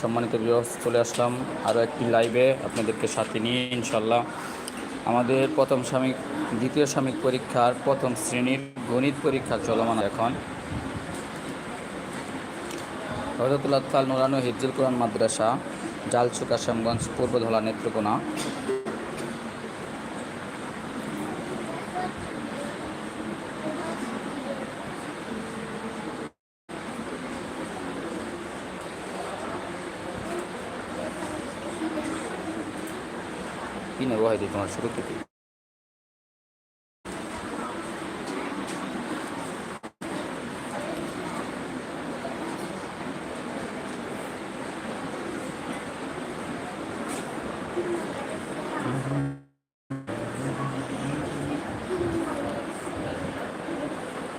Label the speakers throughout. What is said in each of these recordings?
Speaker 1: সম্মানিত বিবাস চলে আসলাম আরও একটি লাইভে আপনাদেরকে সাথে নিয়ে ইনশাল্লাহ আমাদের প্রথম সাময়িক, দ্বিতীয় সাময়িক পরীক্ষার প্রথম শ্রেণির গণিত পরীক্ষা চলমান এখন। হজরতুল্লাহ তাল নোরানো হিজুল কোরআন মাদ্রাসা জালচুকা শ্যামগঞ্জ পূর্বধলা নেত্রকোনা। কি নেব হয়তো তোমার শুরু থেকে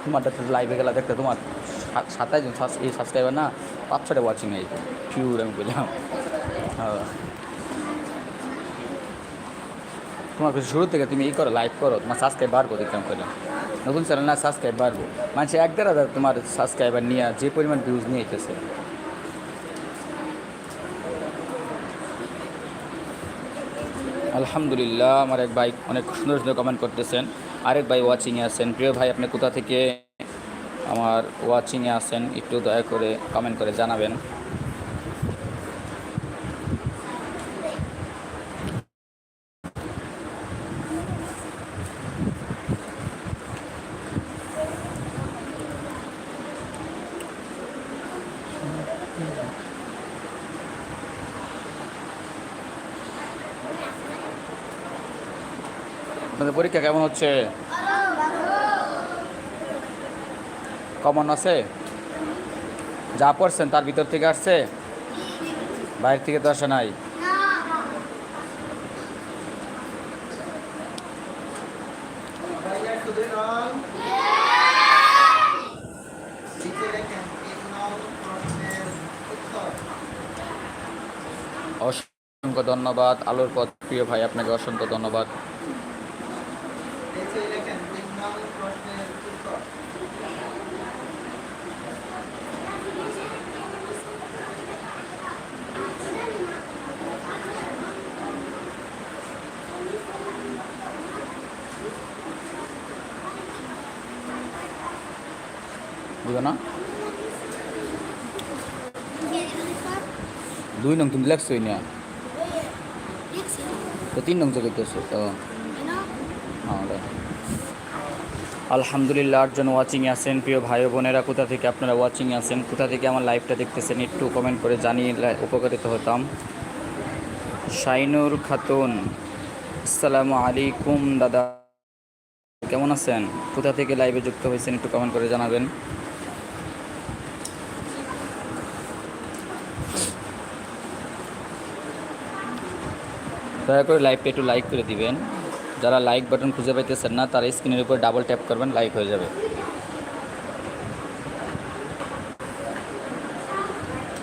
Speaker 1: তোমারটা তো লাইভে গেলা দেখতে, তোমার সাতাশ জন এই সাবস্ক্রাইবার না পাঁচ ছটা ওয়াচিং এই পিউর আমি বললাম হ্যাঁ তোমার শুরু থেকে তুমি এই করো লাইক করো, তোমার সাবস্ক্রাইব বাড়বো দেখলাম করলাম নতুন চ্যানেল না সাবস্ক্রাইব বাড়বো মানে এক দেড় হাজার তোমার সাবস্ক্রাইবার নিয়ে যে পরিমাণ ভিউজ নিয়ে এসেছে। আলহামদুলিল্লাহ, আমার এক ভাই অনেক সুন্দর সুন্দর কমেন্ট করতেছেন। আরেক ভাই ওয়াচিংয়ে আছেন। প্রিয় ভাই, আপনি কোথা থেকে আমার ওয়াচিংয়ে আছেন, একটু দয়া করে কমেন্ট করে জানাবেন। আপনাদের পরীক্ষা কেমন হচ্ছে? কমন আছে? যা পড়ছেন তার ভিতর থেকে আসছে? বাইরে থেকে তো আসে নাই। অসংখ্য ধন্যবাদ। আলোর পথ, প্রিয় ভাই, আপনাকে অসংখ্য ধন্যবাদ। না? দুই নং তুমি লেখছোই না তো তিন নং জগতেছো তো হ্যাঁ। আলহামদুলিল্লাহ, আটজন ওয়াচিংয়ে আছেন। প্রিয় ভাই বোনেরা, কোথা থেকে আপনারা ওয়াচিংয়ে আছেন? কোথা থেকে আমার লাইভটা দেখতেছেন? একটু কমেন্ট করে জানিয়ে উপকারিত হতাম। শাইনুর খাতুন, আসসালামু আলাইকুম, দাদা। কেমন আছেন? কোথা থেকে লাইভে যুক্ত হয়েছেন, একটু কমেন্ট করে জানাবেন। দয়া করে লাইভটা একটু লাইক করে দিবেন। যারা লাইক বাটন খুঁজে পাইতেছেন না, তারা স্ক্রিনের উপর ডাবল ট্যাপ করবেন লাইক হয়ে যাবে।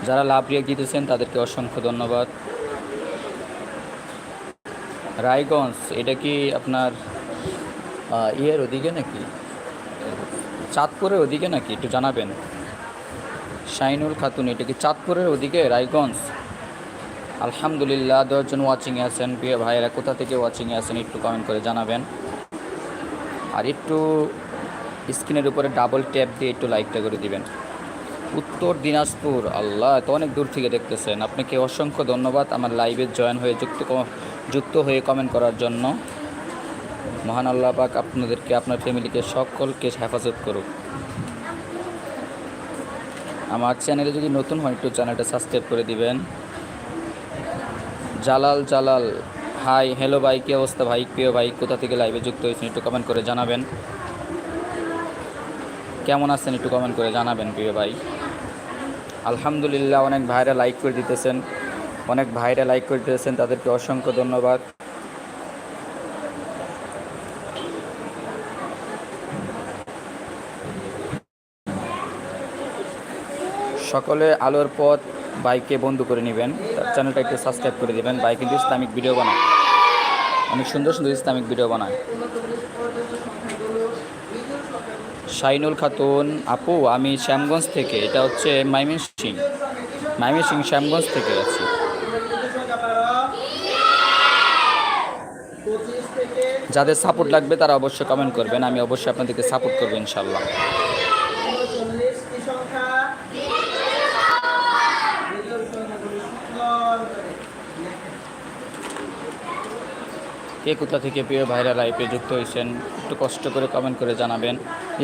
Speaker 1: যারা লাভ রিয়েক্ট দিতেছেন, তাদেরকে অসংখ্য ধন্যবাদ। রায়গঞ্জ, এটা কি আপনার ইয়ের ওদিকে নাকি? চাঁদপুরের ওদিকে নাকি? একটু জানাবেন। শাইনুল খাতুন, এটা কি চাঁদপুরের ওদিকে? রায়গঞ্জ। আলহামদুলিল্লাহ দশজন ওয়াচিংয়ে আছেন। প্রিয় ভাইয়েরা, কোথা থেকে ওয়াচিংয়ে আছেন একটু কমেন্ট করে জানাবেন। আর একটু স্ক্রিনের উপরে ডাবল ট্যাপ দিয়ে একটু লাইকটা করে দিবেন। উত্তর দিনাজপুর, আল্লাহ তো অনেক দূর থেকে দেখতেছেন। আপনাকে অসংখ্য ধন্যবাদ আমার লাইভে জয়েন হয়ে যুক্ত যুক্ত হয়ে কমেন্ট করার জন্য। মহান আল্লাহ পাক আপনাদেরকে, আপনার ফ্যামিলিকে সকলকে হেফাজত করুক। আমার চ্যানেলে যদি নতুন হয় একটু চ্যানেলটা সাবস্ক্রাইব করে দিবেন। জালাল জালাল, হাই, হ্যালো ভাই, কী অবস্থা ভাই? প্রিয় ভাই, কোথা থেকে লাইভে যুক্ত হয়েছেন একটু কমেন্ট করে জানাবেন। কেমন আছেন একটু কমেন্ট করে জানাবেন, প্রিয় ভাই? আলহামদুলিল্লাহ, অনেক ভাইরা লাইক করে দিতেছেন। অনেক ভাইরা লাইক করে দিতেছেন, তাদেরকে অসংখ্য ধন্যবাদ। সকলে আলোর পথ বাইকে বন্ধ করে নেবেন চ্যানেলটা একটু সাবস্ক্রাইব করে দেবেন, বাইক কিন্তু ইসলামিক ভিডিও বানায়। অনেক সুন্দর সুন্দর ইসলামিক ভিডিও বানায়। শাইনুল খাতুন, আপু, আমি শ্যামগঞ্জ থেকে, এটা হচ্ছে মাইমিন সিং। মাইমিন সিং শ্যামগঞ্জ থেকে আছি। যাদের সাপোর্ট লাগবে তারা অবশ্যই কমেন্ট করবেন, আমি অবশ্যই আপনাদেরকে সাপোর্ট করব ইনশাল্লাহ
Speaker 2: উনচল্লিশ কি সংখ্যা বিজোড় সংখ্যাগুলি সুন্দর করে
Speaker 1: কে কোথা থেকে প্রিয় ভাইরা লাইভে যুক্ত হয়েছেন, একটু কষ্ট করে কমেন্ট করে জানাবেন।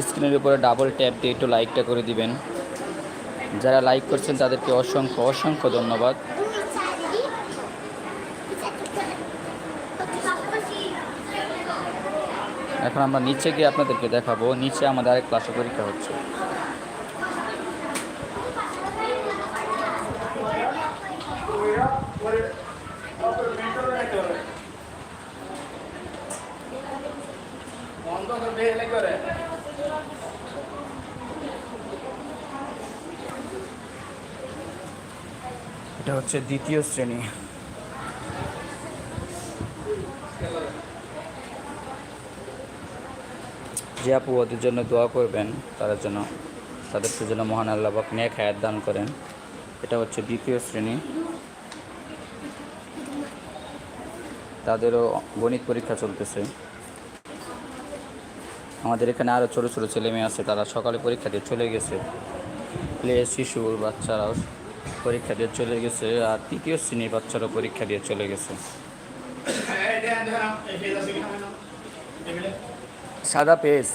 Speaker 1: স্ক্রিনের উপরে ডাবল ট্যাপ দিয়ে একটু লাইকটা করে দিবেন। যারা লাইক করছেন, তাদেরকে অসংখ্য অসংখ্য ধন্যবাদ। এখন আমরা নিচে গিয়ে আপনাদেরকে দেখাবো। নিচে আমাদের আরেক ক্লাসে পরীক্ষা হচ্ছে। হচ্ছে দ্বিতীয় শ্রেণি। যে আপু ওদের জন্য দোয়া করবেন, তাদের জন্য তাদেরকে যেন মহান আল্লাহ পাক নেক হায়াত দান করেন। এটা হচ্ছে দ্বিতীয় শ্রেণি। তাদেরও গণিত পরীক্ষা চলতেছে। আমাদের এখানে আরও ছোটো ছোটো ছেলে মেয়ে আছে, তারা সকালে পরীক্ষা দিয়ে চলে গেছে। প্লে, শিশুর বাচ্চারাও পরীক্ষা দিয়ে চলে গেছে আর তৃতীয় শ্রেণির বাচ্চারাও পরীক্ষা দিয়ে চলে গেছে। সাদা পেজ।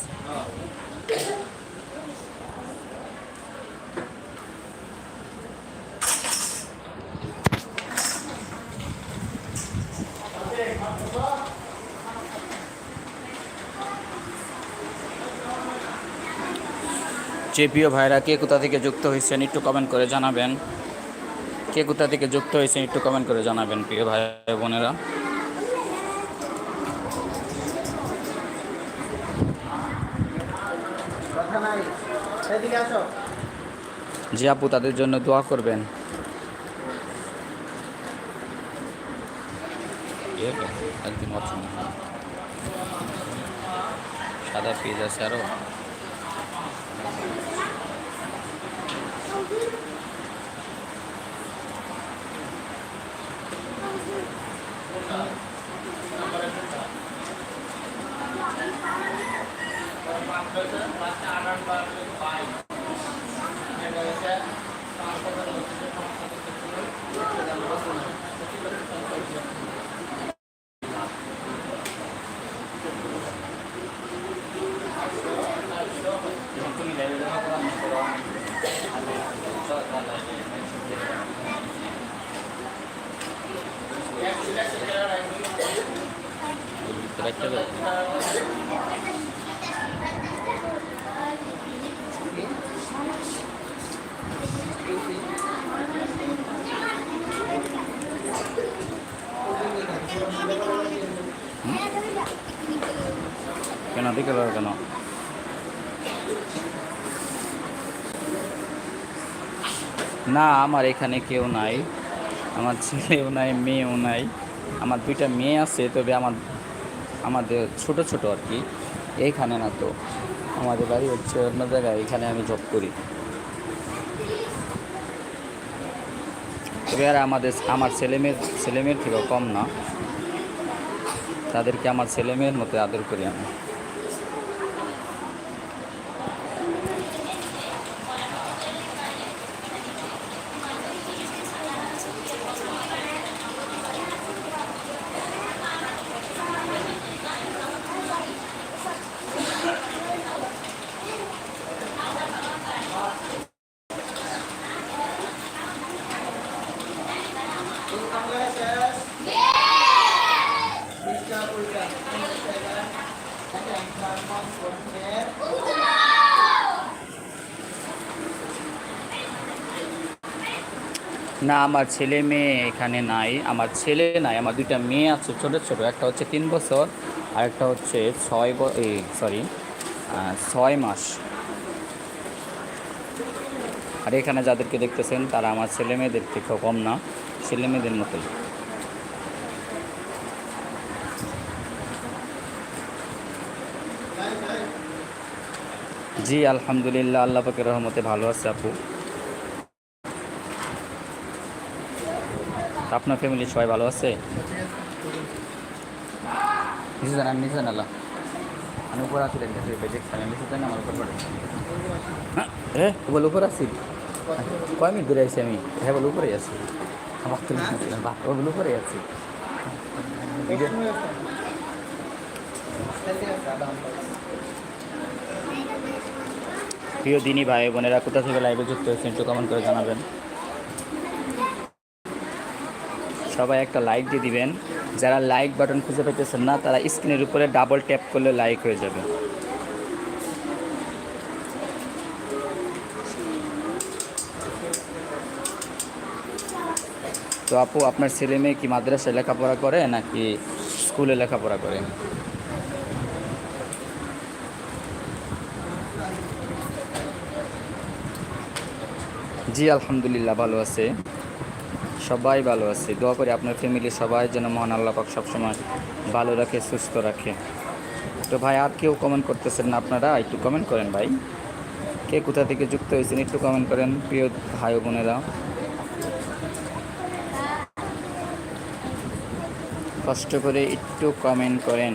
Speaker 1: প্রিয় ভাইরা কে কোথা থেকে যুক্ত হয়েছেন একটু কমেন্ট করে জানাবেন। কে কোথা থেকে যুক্ত হয়েছেন একটু কমেন্ট করে জানাবেন প্রিয় ভাই বোনেরা। যে আপু, তাদের জন্য দোয়া করবেন। একদিন সাদা আছে আরও রাখতে পারবে কেন? না, আমার এখানে কেউ নাই, আমার ছেলেও নাই, মেয়েও নাই, আমার দুইটা মেয়ে আছে, তবে আমার, আমাদের ছোট ছোট আর কি এইখানে না তো, আমাদের বাড়ি হচ্ছে অন্য জায়গায়, এখানে আমি জব করি। তবে আর আমাদের, আমার ছেলেমেয়ের ছেলেমেয়ের থেকেও কম না, তাদেরকে আমার ছেলেমেয়ের মতো আদর করি আমি। না, আমার ছেলে মেয়ে এখানে নাই। আমার ছেলে নাই, আমার দুইটা মেয়ে আছে, ছোটো ছোটো। একটা হচ্ছে তিন বছর, আর একটা হচ্ছে ছয় এই সরি ছয় মাস। আর এখানে যাদেরকে দেখতেছেন, তারা আমার ছেলে মেয়েদের থেকেও কম না, ছেলে মেয়েদের মতোই। জি, আলহামদুলিল্লাহ, আল্লাহ পাকের রহমতে ভালো আছে আপু। আপনার ফ্যামিলি সবাই ভালো আছে? নিচে জান আমি নিচে জান আল্লাহ আমি উপর আছি দেখতে দেখছি আমি নিচে জানি আমার উপর হ্যাঁ? বলে উপর আছি কয় মিনিট ধরে আছি আমি? হ্যাঁ বলে উপরে উপরে আছি। প্রিয় দিনী ভাই বোনেরা কোথা থেকে লাইভে যুক্ত হয়েছেন একটু কমেন্ট করে জানাবেন। সবাই একটা লাইক দিয়ে দিবেন। যারা লাইক বাটন খুঁজে পেতেছেন না, তারা স্ক্রিনের উপরে ডাবল ট্যাপ করলে লাইক হয়ে যাবে। তো আপু, আপনার ছেলে মেয়ে কি মাদ্রাসায় লেখাপড়া করে, নাকি স্কুলে লেখাপড়া করে? জি, আলহামদুলিল্লাহ, ভালো আছে। সবাই ভালো আছে। দোয়া করি আপনার ফ্যামিলি সবাই যেন মহান আল্লাহ পাক সবসময় ভালো রাখে, সুস্থ রাখে। তো ভাই, আর কেউ কমেন্ট করতেছেন না আপনারা? একটু কমেন্ট করেন ভাই। কে কোথা থেকে যুক্ত হয়েছেন একটু কমেন্ট করেন, প্রিয় ভাই বোনেরা। কষ্ট করে একটু কমেন্ট করেন।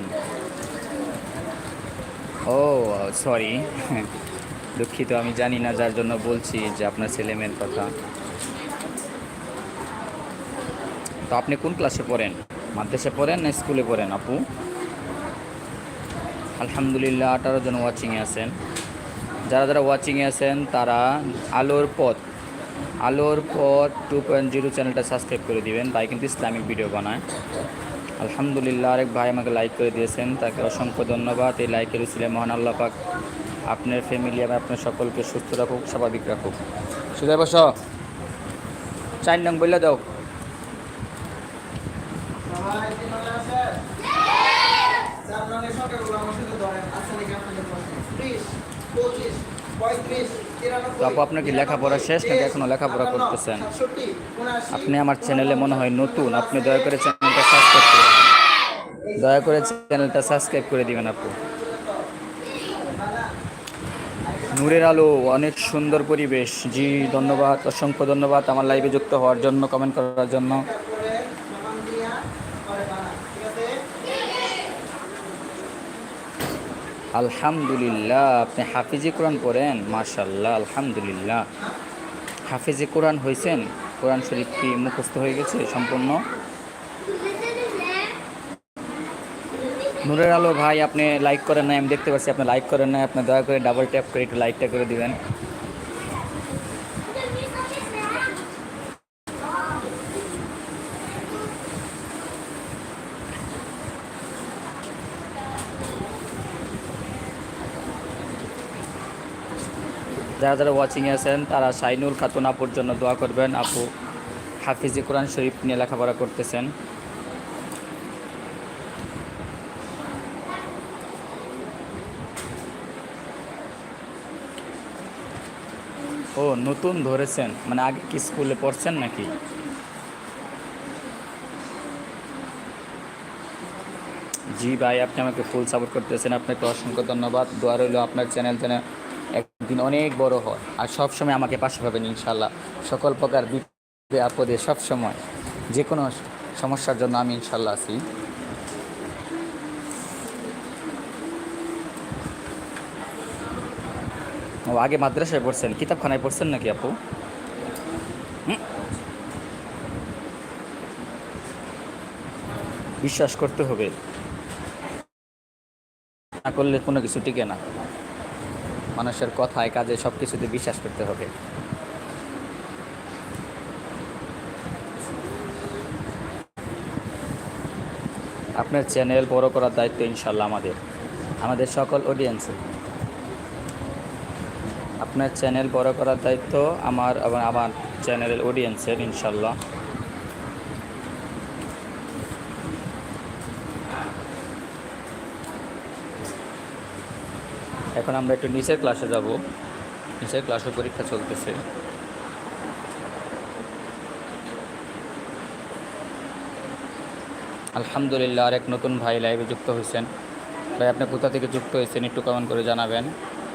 Speaker 1: ও সরি দুঃখিত, আমি জানি না যার জন্য বলছি যে আপনার ছেলে মেয়ের কথা। তো আপনি কোন ক্লাসে পড়েন? মাদ্রাসে পড়েন না স্কুলে পড়েন আপু? আলহামদুলিল্লাহ, আঠারো জন ওয়াচিংয়ে আছেন। যারা যারা ওয়াচিংয়ে আছেন, তারা Alor Poth Alor Poth two point zero চ্যানেলটা সাবস্ক্রাইব করে দিবেন। ভাই কিন্তু ইসলামিক ভিডিও বানায়। আলহামদুলিল্লাহ, আরেক ভাই আমাকে লাইক করে দিয়েছেন। তাকে অসংখ্য ধন্যবাদ। এই লাইকের উচিলে মহান আল্লাহ পাক আপনার ফ্যামিলি এবং আপনার সকলকে সুস্থ রাখুক, স্বাভাবিক রাখুক। সুদয় বস, চার নং বললে দাও
Speaker 2: সবাই তিন নম্বরে আছে চার রঙের সংখ্যাগুলো আমার সাথে ধরেন আছে নাকি আপনাদের পাশে ত্রিশ পঁচিশ পঁয়ত্রিশ
Speaker 1: তো আপু আপনার কি লেখাপড়া শেষ নাকি এখনও লেখাপড়া করতেছেন? আপনি আমার চ্যানেলে মনে হয় নতুন আপনি দয়া করে চ্যানেলটা সাবস্ক্রাইব করে দয়া করে চ্যানেলটা সাবস্ক্রাইব করে দিবেন আপু। নূরের আলো অনেক সুন্দর পরিবেশ। জি ধন্যবাদ অসংখ্য ধন্যবাদ আমার লাইভে যুক্ত হওয়ার জন্য কমেন্ট করার জন্য
Speaker 2: করে সমান দিয়া পরে বানা ঠিক আছে
Speaker 1: আলহামদুলিল্লাহ, আপনি হাফিজি কোরআন পড়েন? মাশাল্লাহ আলহামদুলিল্লাহ। হাফিজি কোরআন হয়েছেন কোরআন শরীফ কি মুখস্থ হয়ে গেছে সম্পূর্ণ? নূরের আলো ভাই, আপনি লাইক করেন নাই, আমি দেখতে পাচ্ছি আপনি লাইক করেন নাই, আপনি দয়া করে ডাবল ট্যাপ করে একটু লাইকটা করে দিবেন। যারা যারা ওয়াচিংয়ে আছেন, তারা শাইনুল খাতুন আপুর জন্য দোয়া করবেন। আপু হাফিজি কোরআন শরীফ নিয়ে লেখাপড়া করতেছেন। ও, নতুন ধরেছেন। মানে আগে কি স্কুলে পড়ছেন নাকি? জি ভাই, আপনি আমাকে ফুল সাপোর্ট করতেছেন। আপনাকে অসংখ্য ধন্যবাদ। দোয়া রইল আপনার চ্যানেল যেন একদিন অনেক বড় হয়। আর সব সময় আমাকে পাশে পাবেন ইনশাল্লাহ সকল প্রকার বিপদে আপদে সব সময় যে কোনো সমস্যার জন্য আমি ইনশাল্লাহ আছি। ও, আগে মাদ্রাসায় পড়ছেন? কিতাবখানায় পড়ছেন নাকি আপু? বিশ্বাস করতে হবে। না করলে কোনো কিছু টিকে না। মানুষের কথায়, কাজে সব কিছুতে বিশ্বাস করতে হবে। আপনার চ্যানেল বড় করার দায়িত্ব ইনশাল্লাহ আমাদের আমাদের সকল অডিয়েন্সে আপনার চ্যানেল বড় করার দায়িত্ব আমার এবং আমার চ্যানেলের অডিয়েন্সের ইনশাল্লাহ এখন আমরা একটু নিচের ক্লাসে যাব। নিচের ক্লাসে পরীক্ষা চলতেছে। আলহামদুলিল্লাহ আর এক নতুন ভাই লাইভে যুক্ত হয়েছেন। ভাই, আপনি কোথা থেকে যুক্ত হয়েছেন একটু কমেন্ট করে জানাবেন।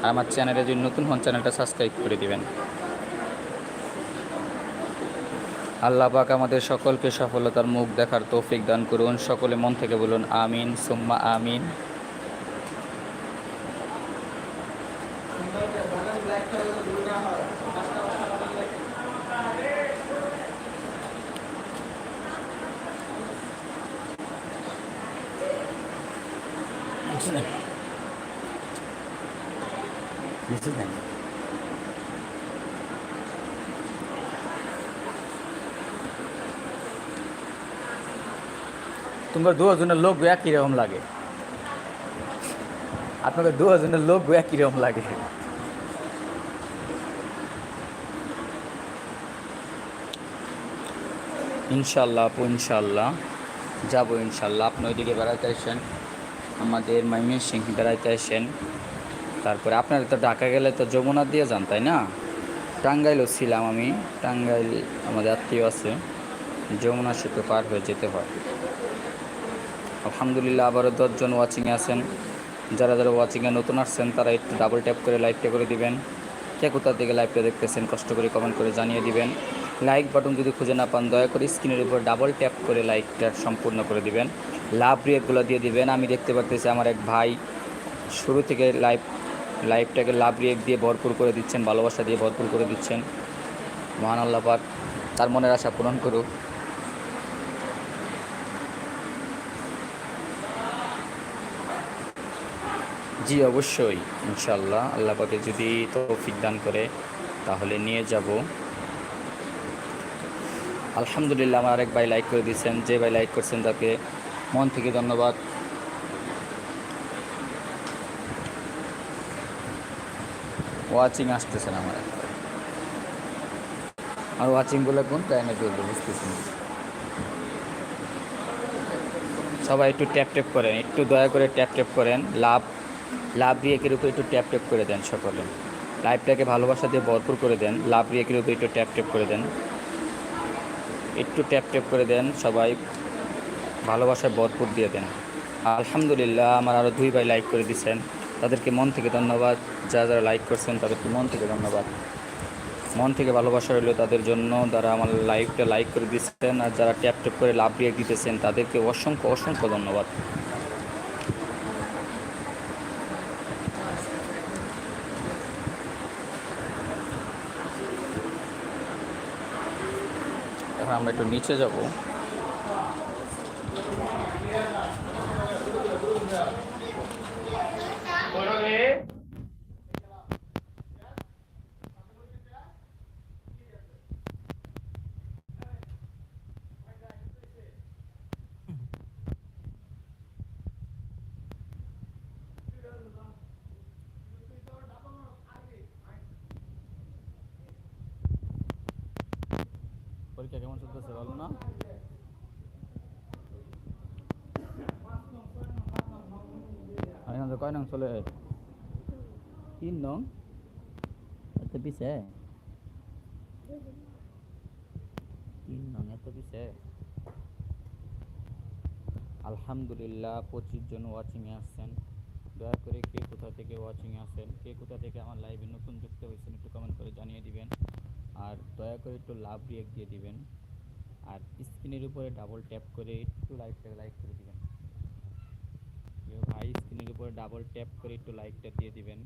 Speaker 1: আর আমার চ্যানেলে যদি নতুন হন চ্যানেলটা সাবস্ক্রাইব করে দিবেন। আল্লাহ পাক আমাদের সকলকে সফলতার মুখ দেখার তৌফিক দান করুন। সকলে মন থেকে বলুন, আমিন, সুম্মা আমিন
Speaker 2: সুন্দর করে বানান ব্ল্যাকটা যাতে ভুল না হয় পাঁচটা পাঁচটা বানান লেখেন।
Speaker 1: কিছু নেই কিছু নেই তোমার দুজনের লোক একই রকম লাগে। আপনাকে দুজনের লোক একই রকম লাগে। ইনশাল্লাহ আপু, ইনশাল্লাহ। যাব ইনশাল্লাহ। আপনি ওইদিকে বেড়াতে আসেন। আমাদের মাইমের সিং বেড়াইতে আসেন। তারপরে আপনারা তো ঢাকা গেলে তো যমুনা দিয়ে যান, তাই না? টাঙ্গাইলও ছিলাম আমি। টাঙ্গাইল আমাদের আত্মীয় আছে। যমুনা সেতু পার হয়ে যেতে হয়। আলহামদুলিল্লাহ আবারও দশজন ওয়াচিংয়ে আছেন। যারা যারা ওয়াচিংয়ে নতুন আসছেন, তারা একটু ডাবল ট্যাপ করে লাইকটা করে দিবেন। কে কোথা থেকে লাইভটা দেখতেছেন, কষ্ট করে কমেন্ট করে জানিয়ে দিবেন। লাইক বাটন যদি খুঁজে না পান, দয়া করে স্ক্রিনের উপর ডাবল ট্যাপ করে লাইকটা সম্পূর্ণ করে দিবেন। লাভ রিয়েকগুলো দিয়ে দিবেন। আমি দেখতে পারতেছি আমার এক ভাই শুরু থেকে লাইভ লাইভটাকে লাভ রিয়েক দিয়ে ভরপুর করে দিচ্ছেন, ভালোবাসা দিয়ে ভরপুর করে দিচ্ছেন। মহান আল্লাহ পাক তার মনের আশা পূরণ করুক। জি, অবশ্যই ইনশাল্লাহ আল্লাহ পাকে যদি তৌফিক দান করে, তাহলে নিয়ে যাব। আলহামদুলিল্লাহ, আমার আরেক ভাই লাইক করে দিয়েছেন। যে ভাই লাইক করছেন, তাকে মন থেকে ধন্যবাদ। ওয়াচিং আসতেছেন আমার। আর ওয়াচিংগুলো কোন টাইমে চলবে বুঝতেছি সবাই একটু ট্যাপ ট্যাপ করেন, একটু দয়া করে ট্যাপ ট্যাপ করেন। লাভ লাভ রিয়েকের উপর একটু ট্যাপ ট্যাপ করে দেন সকলে। লাইভটাকে ভালোবাসা দিয়ে ভরপুর করে দেন, লাভ রিয়েকের উপর একটু ট্যাপ ট্যাপ করে দেন। একটু ট্যাপ ট্যাপ করে দেন, সবাই ভালোবাসায় ভরপুর দিয়ে দেন। আলহামদুলিল্লাহ, আমার আরও দুই ভাই লাইক করে দিচ্ছেন তাদেরকে মন থেকে ধন্যবাদ। যারা যারা লাইক করছেন, তাদেরকে মন থেকে ধন্যবাদ। মন থেকে ভালোবাসা রইল তাদের জন্য। যারা আমার লাইভটা লাইক করে দিচ্ছেন আর যারা ট্যাপ ট্যাপ করে লাভ রিয়েক্ট দিতেছেন, তাদেরকে অসংখ্য অসংখ্য ধন্যবাদ। আমরা একটু নিচে যাব। পরীক্ষা কেমন চলতেছে? ভালো না? কয় নং চলে? তিন নং? এত পিছে? তিন নং, এত পিছে? আলহামদুলিল্লাহ, পঁচিশ জন ওয়াচিংয়ে আসছেন। দয়া করে কে কোথা থেকে ওয়াচিংয়ে আসেন কে কোথা থেকে আমার লাইভে নতুন যুক্ত হয়েছেন একটু কমেন্ট করে জানিয়ে দিবেন। আর দয়া করে একটু লাভ রিয়েক্ট দিয়ে দিবেন। আর স্ক্রিনের উপরে ডাবল ট্যাপ করে একটু লাইকটাকে লাইক করে দিবেন। ভাই, স্ক্রিনের উপরে ডাবল ট্যাপ করে একটু লাইকটা দিয়ে দিবেন।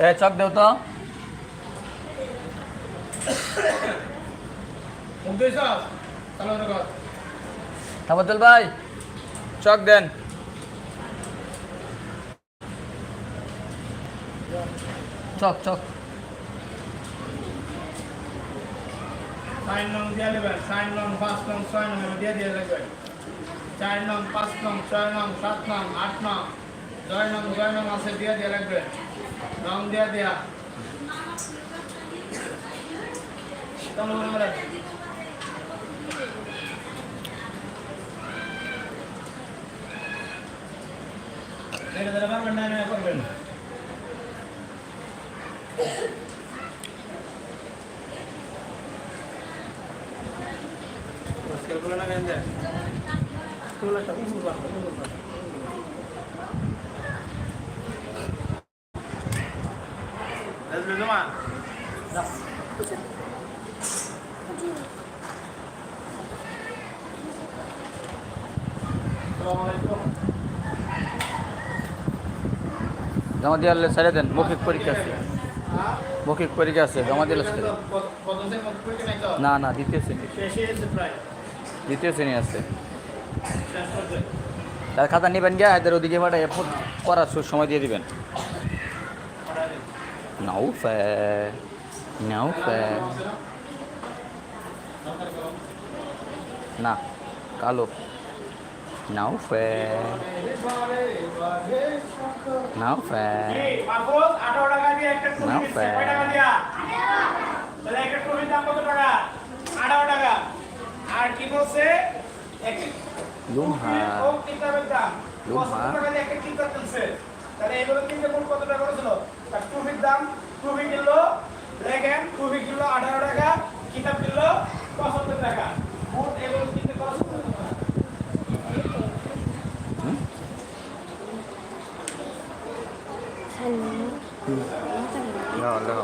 Speaker 1: এ চক দেও তো
Speaker 3: মুখ দিয়েছ চালো রেকর্ড
Speaker 1: তাবাদুল ভাই চক দেন চক চক
Speaker 3: সাইন নং দিয়ে দেবেন সাইন নং পাঁচ নং ছয় নং দিয়ে দিয়ে দেবেন চার নং পাঁচ নং ছয় নং সাত নং আট নং ছয় নং ছয় নং আছে দিয়ে দিয়ে রাখবেন রং দিয়ে দেয়া চালু করে বলেন। ধীরে ধীরে পারবেন না না করবেন পরিষ্কার না কেন দেয় তুলা সব উড়বা উড়বা আসলে তোমা আসসালামু আলাইকুম
Speaker 1: জমা দিয়ে ছেড়ে দেন, মৌখিক পরীক্ষা আছে। মৌখিক পরীক্ষা আছে জমা দিলে ছেড়ে দেন। না না, দ্বিতীয় শ্রেণি। দ্বিতীয় শ্রেণি আছে। তার খাতা নেবেন গিয়ে, এদের ওদিকে পাঠায় করার সু- সময় দিয়ে দিবেন। নাও ফ্যা না, কালো। নাও ফ্যা নাও ফ্যা
Speaker 3: এই মাহফুজ 18 টাকা দিয়ে একটা টুপি
Speaker 1: নাও
Speaker 3: দিচ্ছে,
Speaker 1: প্যাক।
Speaker 3: কয় টাকা দিয়া তাহলে একটা টুপির দাম কত টাকা 18 টাকা আর কি বলছে এক-
Speaker 1: লুমহা
Speaker 3: টুপি ও কিতাবের দাম
Speaker 1: লুমহা।
Speaker 3: 75 একটা কিতাব কিনলো দেখেন টুপি কিনলো 18 টাকা কিতাব কিনলো 75 টাকা মোট এগুলো কিনতে খরচ কত টাকা?
Speaker 1: লো লো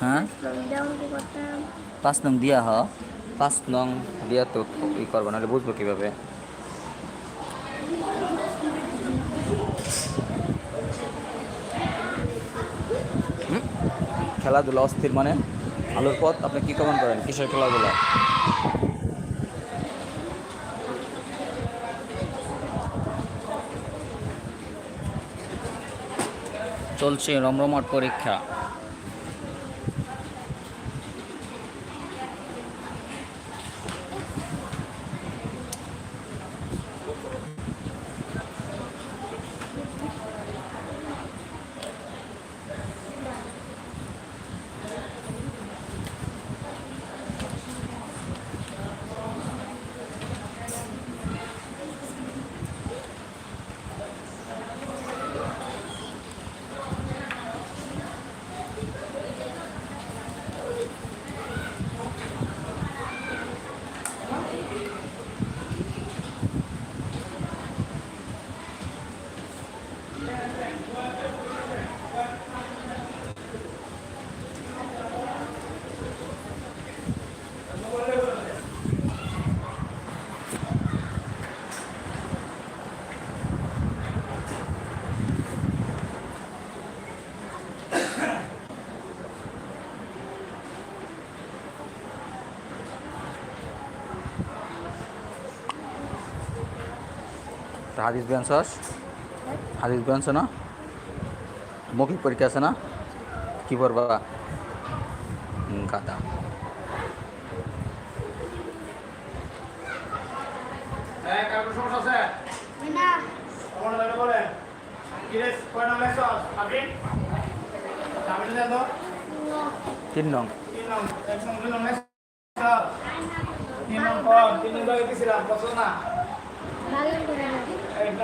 Speaker 1: হ্যাঁ পাঁচ নং দিয়া হ। পাঁচ নং দিয়া তো ই করব, নাহলে বুঝব কীভাবে? খেলাধুলা অস্থির মানে? আলোর পথ, আপনি কী কমান করেন? কিসের খেলাধুলা? চলছে রমরমাট পরীক্ষা। হাদিস বেঞ্চ হাদিস বেঞ্চ না? মৌখিক পরীক্ষা আছে না? কি করবা হুম, কাদা
Speaker 3: হ্যাঁ কারও সমস্যা আছে আমার দাদা বলে কি রে কয় নাম লেখছ আপনি আপনি দেন তো
Speaker 1: তিন নং
Speaker 3: তিন নাম এক নং দুই নং লেখছ তিন নং কম তিন নং লাগে দিছিলাম পছন্দ না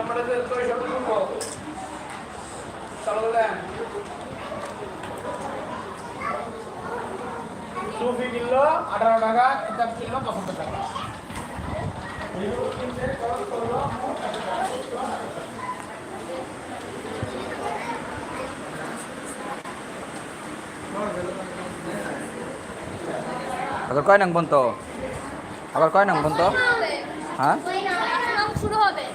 Speaker 3: করব চালু দেন টুপি কিনলো আঠারো টাকা কিতাব কিনলো পঁচাত্তর টাকা
Speaker 1: আবার কয় নং বন্ত আবার কয় নং বন্ত হ্যাঁ?
Speaker 4: শুরু হবে।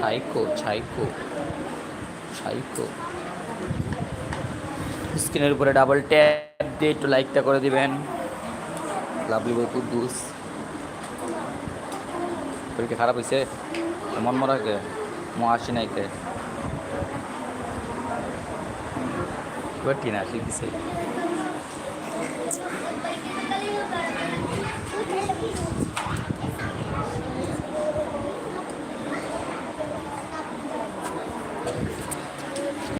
Speaker 1: সাইকো সাইকো সাইকো স্ক্রিনের উপরে ডাবল ট্যাপ দিয়ে একটু লাইকটা করে দিবেন। লাভলি বই কুদ্দুস পরীক্ষা খারাপ হয়েছে মন মরা কে? মো আসি নাই কে? কঠিন আসি দিছে।